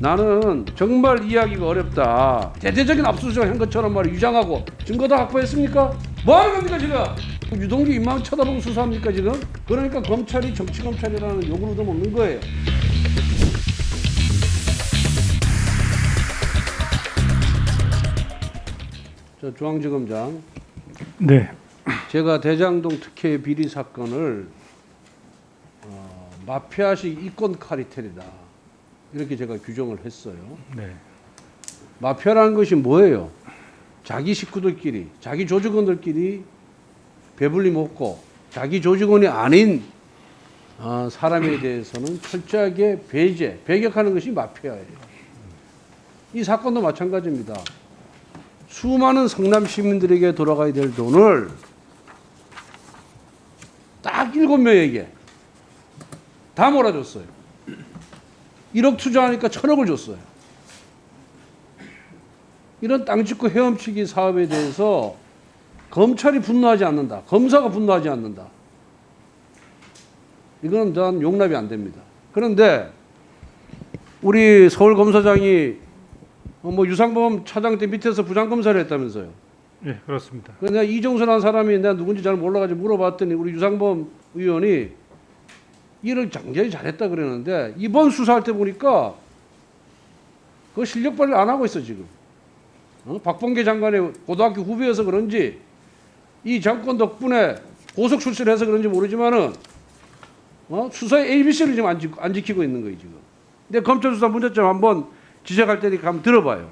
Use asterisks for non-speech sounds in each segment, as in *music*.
나는 정말 이해하기가 어렵다. 대대적인 압수수색 한 것처럼 말이 유장하고 증거 다 확보했습니까? 뭐 하는 겁니까 지금? 유동규 입만 쳐다보고 수사합니까 지금? 그러니까 검찰이 정치 검찰이라는 욕을 얻어먹는 거예요. 저 중앙지검장 네, 제가 대장동 특혜 비리 사건을 어, 마피아식 이권 카리텔이다 이렇게 제가 규정을 했어요. 네, 마피아라는 것이 뭐예요? 자기 식구들끼리, 자기 조직원들끼리 배불리 먹고 자기 조직원이 아닌 어, 사람에 *clears throat* 대해서는 철저하게 배제, 배격하는 것이 마피아예요. 이 사건도 마찬가지입니다. 수많은 성남 시민들에게 돌아가야 될 돈을 딱 일곱 명에게 다 몰아줬어요. 1억 투자하니까 천억을 줬어요. 이런 땅 짓고 헤엄치기 사업에 대해서 검찰이 분노하지 않는다. 검사가 분노하지 않는다. 이거는 전 용납이 안 됩니다. 그런데 우리 서울 검사장이 어, 뭐 유상범 차장 때 밑에서 부장 검사를 했다면서요. 네, 그렇습니다. 그래서 내가 이정수라는 사람이 내가 누군지 잘 몰라가지고 물어봤더니 우리 유상범 의원이 일을 굉장히 잘했다 그러는데 이번 수사할 때 보니까 그 실력 발휘 안 하고 있어 지금. 어? 박범계 장관의 고등학교 후배여서 그런지 이 정권 덕분에 고속 출세를 해서 그런지 모르지만은 어? 수사의 ABC를 지금 안, 지, 안 지키고 있는 거예요 지금. 근데 검찰 수사 문제점 한번 지적할 테니까 한번 들어봐요.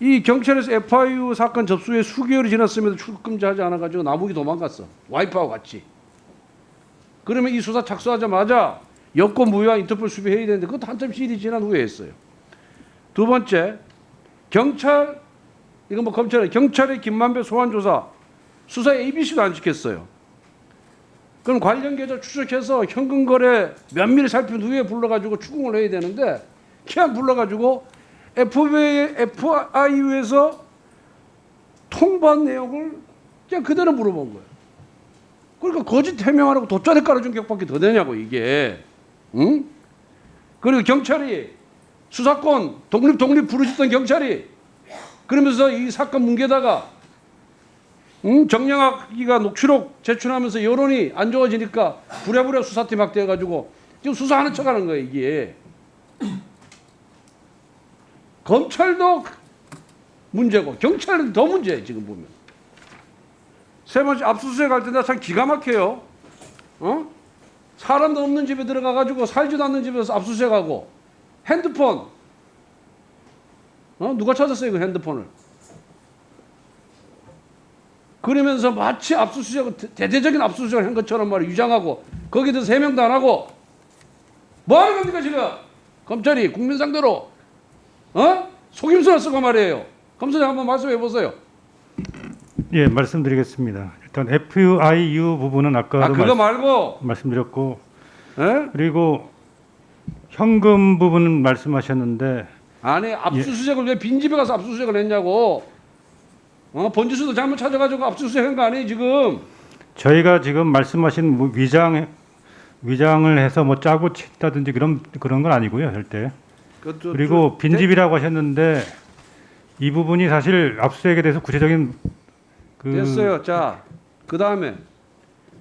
이 경찰에서 FIU 사건 접수에 수개월이 지났음에도 출금자하지 않아가지고 나무기 도망갔어. 와이프하고 같이. 그러면 이 수사 착수하자마자 여권 무효와 인터폴 수비해야 되는데 그것도 한참 시일이 지난 후에 했어요. 두 번째, 경찰, 이건 뭐 검찰, 경찰의 김만배 소환 조사 수사 ABC도 안 지켰어요. 그럼 관련 계좌 추적해서 현금 거래 면밀히 살핀 후에 불러가지고 추궁을 해야 되는데 그냥 불러가지고 FBI, FIU에서 통보한 내용을 그냥 그대로 물어본 거예요. 그러니까 거짓 해명하라고 돗자리 깔아준 격밖에 더 되냐고 이게. 응? 그리고 경찰이 수사권 독립 독립 부르짖던 경찰이 그러면서 이 사건 뭉개다가 응? 정영학이가 녹취록 제출하면서 여론이 안 좋아지니까 부랴부랴 수사팀 확대해가지고 지금 수사하는 척하는 거예요 이게. 검찰도 문제고 경찰은 더 문제예요 지금 보면. 세 번째 압수수색 할 때나 참 기가 막혀요. 어? 사람도 없는 집에 들어가 가지고 살지도 않는 집에서 압수수색하고 핸드폰 어? 누가 찾았어요 그 핸드폰을? 그러면서 마치 압수수색 대대적인 압수수색을 한 것처럼 말이 유장하고 거기에 대해서 해명도 안 하고 뭐 하는 겁니까 지금 검찰이 국민 상대로 어? 속임수를 쓰고 말이에요. 검사장 한번 말씀해 보세요. 예, 말씀드리겠습니다. 일단 FIU 부분은 아까도 아 그거 말, 말고 말씀드렸고 에? 그리고 현금 부분은 말씀하셨는데 아니 압수수색을 왜 빈집에 가서 압수수색을 했냐고. 어 번지수도 잘못 찾아가지고 압수수색한 거 아니에요 지금. 저희가 지금 말씀하신 뭐 위장 위장을 해서 뭐 짜고 친다든지 그런 그런 건 아니고요, 절대. 그것도 그리고 좀- 빈집이라고 하셨는데 이 부분이 사실 압수수색에 대해서 구체적인 그 됐어요. 자, 그 다음에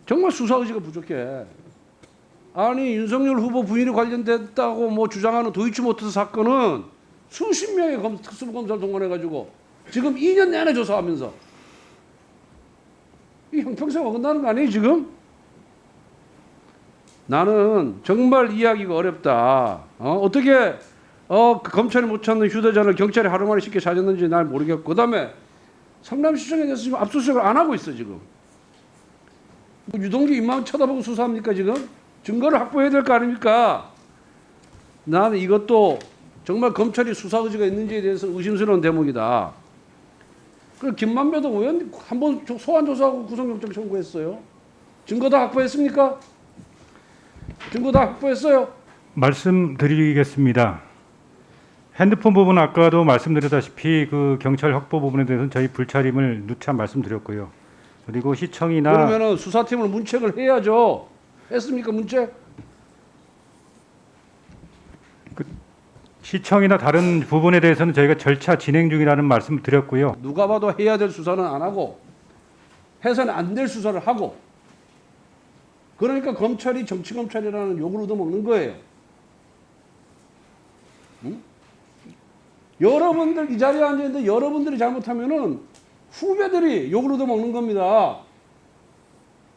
정말 수사 의지가 부족해. 아니 윤석열 후보 부인이 관련됐다고 뭐 주장하는 도이치모터스 사건은 수십 명의 검, 특수검사를 동원해가지고 지금 2년 내내 조사하면서 이 형평성 어긋나는 거 아니에요 지금? 나는 정말 이해하기가 어렵다. 어? 어떻게 어, 그 검찰이 못 찾는 휴대전화를 경찰이 하루 만에 쉽게 찾았는지 날 모르겠고 그다음에 성남시청에 대해서 지금 압수수색을 안 하고 있어 지금. 뭐 유동규 입만 쳐다보고 수사합니까 지금? 증거를 확보해야 될 거 아닙니까? 나는 이것도 정말 검찰이 수사 의지가 있는지에 대해서 의심스러운 대목이다. 그 김만배도 의원 한번 소환 조사하고 구속영장 청구했어요. 증거 다 확보했습니까? 증거 다 확보했어요. 말씀드리겠습니다. 핸드폰 부분 아까도 말씀드렸다시피 그 경찰 확보 부분에 대해서는 저희 불차림을 누차 말씀드렸고요. 그리고 시청이나 그러면은 수사팀을 문책을 해야죠. 했습니까 문책? 시청이나 다른 부분에 대해서는 저희가 절차 진행 중이라는 말씀을 드렸고요. 누가 봐도 해야 될 수사는 안 하고 해서는 안 될 수사를 하고 그러니까 검찰이 정치 검찰이라는 욕을 얻어먹는 거예요. 여러분들 이 자리에 앉아 있는데 여러분들이 잘못하면은 후배들이 욕을 얻어먹는 겁니다.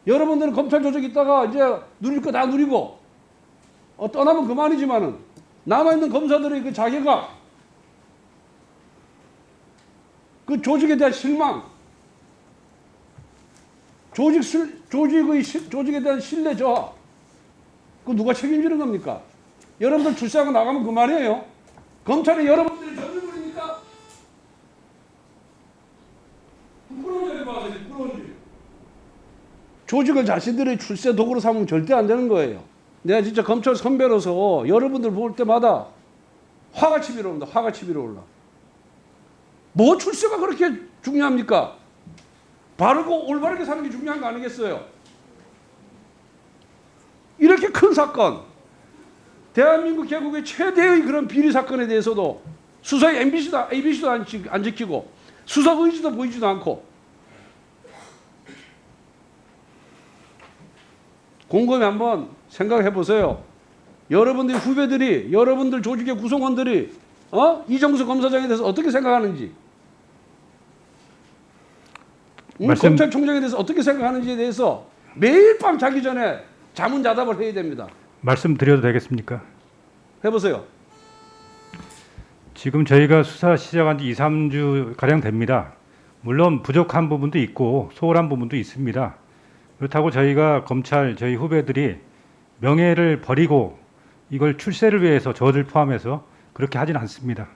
여러분들은 검찰 조직 있다가 이제 누릴 거 다 누리고 어, 떠나면 그만이지만은 남아 있는 검사들의 그 자괴감 그 조직에 대한 실망, 조직 실, 조직의 시- 조직에 대한 신뢰 저하, 그 누가 책임지는 겁니까? 여러분들 출세하고 나가면 그 말이에요. 검찰이 여러분들이 전유물입니까? 부끄러운 지 봐세요. 부끄러운지. 조직을 자신들의 출세 도구로 삼으면 절대 안 되는 거예요. 내가 진짜 검찰 선배로서 여러분들 볼 때마다 화가 치밀어 온다. 화가 치밀어 올라. 뭐 출세가 그렇게 중요합니까? 바르고 올바르게 사는 게 중요한 거 아니겠어요? 이렇게 큰 사건, 대한민국 개국의 최대의 그런 비리 사건에 대해서도 수사의 MBC도, ABC도 안 지키고 수사 의지도 보이지도 않고 곰곰이 한번 생각해 보세요. 여러분들 후배들이, 여러분들 조직의 구성원들이 어? 이정수 검사장에 대해서 어떻게 생각하는지 음, 말씀- 검찰총장에 대해서 어떻게 생각하는지에 대해서 매일 밤 자기 전에 자문자답을 해야 됩니다. 말씀드려도 되겠습니까? 해보세요. 지금 저희가 수사 시작한 지 2, 3주 가량 됩니다. 물론 부족한 부분도 있고 소홀한 부분도 있습니다. 그렇다고 저희가 검찰 저희 후배들이 명예를 버리고 이걸 출세를 위해서 저를 포함해서 그렇게 하진 않습니다.